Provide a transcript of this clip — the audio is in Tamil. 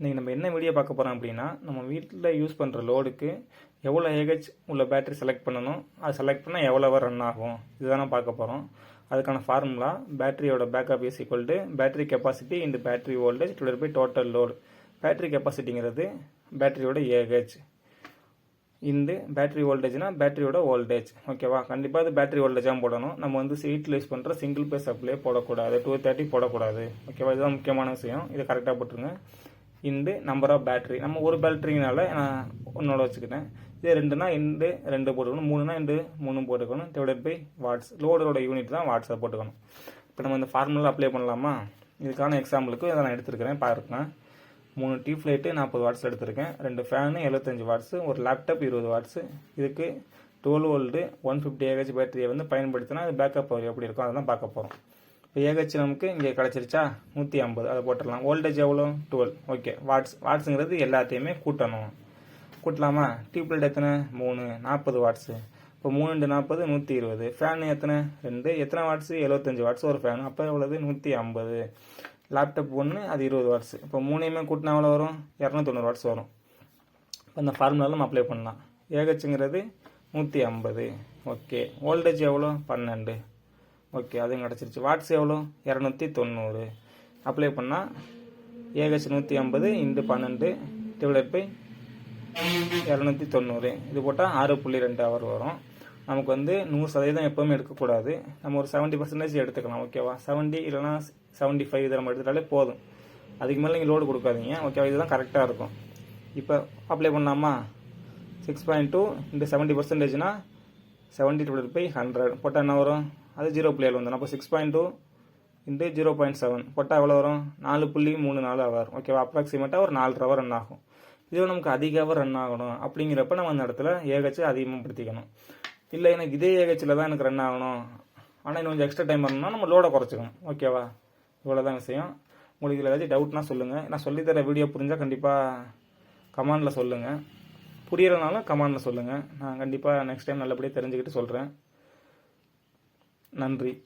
இன்றைக்கி நம்ம என்ன வீடியோ பார்க்க போகிறோம் அப்படின்னா நம்ம வீட்டில் யூஸ் பண்ணுற லோடுக்கு எவ்வளோ ஏஹெச் உள்ள பேட்டரி செலக்ட் பண்ணணும் அது செலக்ட் பண்ணால் எவ்வளோ ரன் ஆகும்? இதுதான் பார்க்க போகிறோம் அதுக்கான formula பேட்டரியோட backup is equal to battery capacity இந்த battery voltage divide by total load battery கெப்பாசிட்டிங்கிறது பேட்டரியோட ஏஹெச் இந்த பேட்டரி வோல்டேஜ்னா பேட்டரியோட வோல்டேஜ் ஓகேவா கண்டிப்பாக அது பேட்டரி வோல்டேஜாக போடணும். நம்ம வந்து சீட்டில் யூஸ் பண்ணுற சிங்கிள் பேஸ் சப்ளை போடக்கூடாது. டூ தேர்ட்டி போடக்கூடாது. ஓகேவா இதுதான் முக்கியமான விஷயம். இதை கரெக்டாக போட்டுருங்க. இண்டு நம்பர் ஆஃப் பேட்டரி நம்ம ஒரு பேட்ரினால நான் ஒன்னோட வச்சுக்கிட்டேன். இது ரெண்டுனா இண்டு ரெண்டு போட்டுக்கணும். மூணுனா இண்டு மூணு போட்டுக்கணும். டிவைடட் பை வாட்ஸ் லோடரோட யூனிட் தான் வாட்ஸை போட்டுக்கணும். இப்போ நம்ம இந்த ஃபார்முலா அப்ளை பண்ணலாமா? இதுக்கான எக்ஸாம்பிளுக்கு இதை நான் எடுத்துருக்கிறேன். பாருங்க. மூணு டியூப் ஃப்ளைட்டு நாற்பது வாட்ஸ் எடுத்திருக்கேன். ரெண்டு ஃபேனு எழுபத்தஞ்சு வாட்ஸு ஒரு லேப்டாப் இருபது வாட்ஸு இதுக்கு twelve volt one fifty AH பேட்டரியை வந்து பயன்படுத்தினா அது பேக்கப் பவர் எப்படி இருக்கும் அதை தான் பார்க்க போகிறோம் இப்போ ஏஹெச் நமக்கு இங்கே கிடச்சிருச்சா? நூற்றி ஐம்பது. அதை போட்டுடலாம். வோல்டேஜ் எவ்வளோ டுவெல் ஓகே வாட்ஸ் வாட்ஸுங்கிறது எல்லாத்தையுமே கூட்டணும். கூட்டலாமா? டியூப்லைட் எத்தனை? மூணு. நாற்பது வாட்ஸு இப்போ மூணு ரெண்டு நாற்பது நூற்றி இருபது. ஃபேன் எத்தனை? ரெண்டு. எத்தனை வாட்ஸு எழுபத்தஞ்சி வாட்ஸ் ஒரு ஃபேன் அப்போ எவ்வளவு? நூற்றி ஐம்பது. லேப்டாப் ஒன்று அது இருபது வாட்ஸு இப்போ மூணையுமே கூட்டினா எவ்வளோ வரும்? இரநூத்தொண்ணூறு வாட்ஸ் வரும். இப்போ அந்த ஃபார்முலாவில் நம்ம அப்ளை பண்ணலாம். ஏஹெச்சுங்கிறது நூற்றி ஐம்பது. ஓகே வோல்டேஜ் எவ்வளோ பன்னெண்டு. ஓகே அதுவும் கிடச்சிருச்சு. வாட்ஸ் எவ்வளோ இரநூத்தி தொண்ணூறு. அப்ளை பண்ணால் ஏஹெச் நூற்றி ஐம்பது இன்ட்டு பன்னெண்டு டிவைட் பை இரநூத்தி தொண்ணூறு. இது போட்டால் ஆறு புள்ளி ரெண்டு ஹவர் வரும். நமக்கு வந்து நூறு சதவீதம் எப்போவுமே எடுக்கக்கூடாது. நம்ம ஒரு செவன்ட்டி பர்சன்டேஜ் எடுத்துக்கலாம் ஓகேவா செவன்ட்டி இல்லைனா செவன்ட்டி ஃபைவ் இதை நம்ம எடுத்துட்டாலே போதும். அதுக்கு மேலே நீங்கள் லோடு கொடுக்காதீங்க ஓகேவா இதுதான் கரெக்டாக இருக்கும். இப்போ அப்ளை பண்ணாமா சிக்ஸ் பாயிண்ட் டூ இந்த செவன்ட்டி பர்சன்டேஜ்னா செவன்ட்டி டிவைட் பை ஹண்ட்ரட் போட்டால் என்ன வரும்? அது ஜீரோ புள்ளி ஏழு வந்துடும் அப்போ six point two into zero point seven போட்டால் எவ்வளோ வரும்? நாலு புள்ளி மூணு நாலு அவர் ஓகேவா அப்ராக்சிமேட்டாக ஒரு நாலு ஹவர் ரன் ஆகும். இதுவே நமக்கு அதிக ஹவர் ரன் ஆகணும். அப்படிங்கிறப்ப நம்ம அந்த இடத்துல ஏகச்சு அதிகமாக படுத்திக்கணும். இல்லை எனக்கு இதே ஏகச்சில் தான் எனக்கு ரன் ஆகணும். ஆனால் இன்னும் கொஞ்சம் எக்ஸ்ட்ரா டைம் வரணும்னா நம்ம லோடை குறைச்சிக்கணும். ஓகேவா இவ்வளோ தான் விஷயம். உங்களுக்கு இதில் ஏதாச்சும் டவுட்னா சொல்லுங்கள் நான் சொல்லித்தர வீடியோ புரிஞ்சால் கண்டிப்பாக கமாண்டில் சொல்லுங்கள் புரியறதுனால கமாண்டில் சொல்லுங்கள் நான் கண்டிப்பாக நெக்ஸ்ட் டைம் நல்லபடியாக தெரிஞ்சுக்கிட்டு சொல்கிறேன் நன்றி.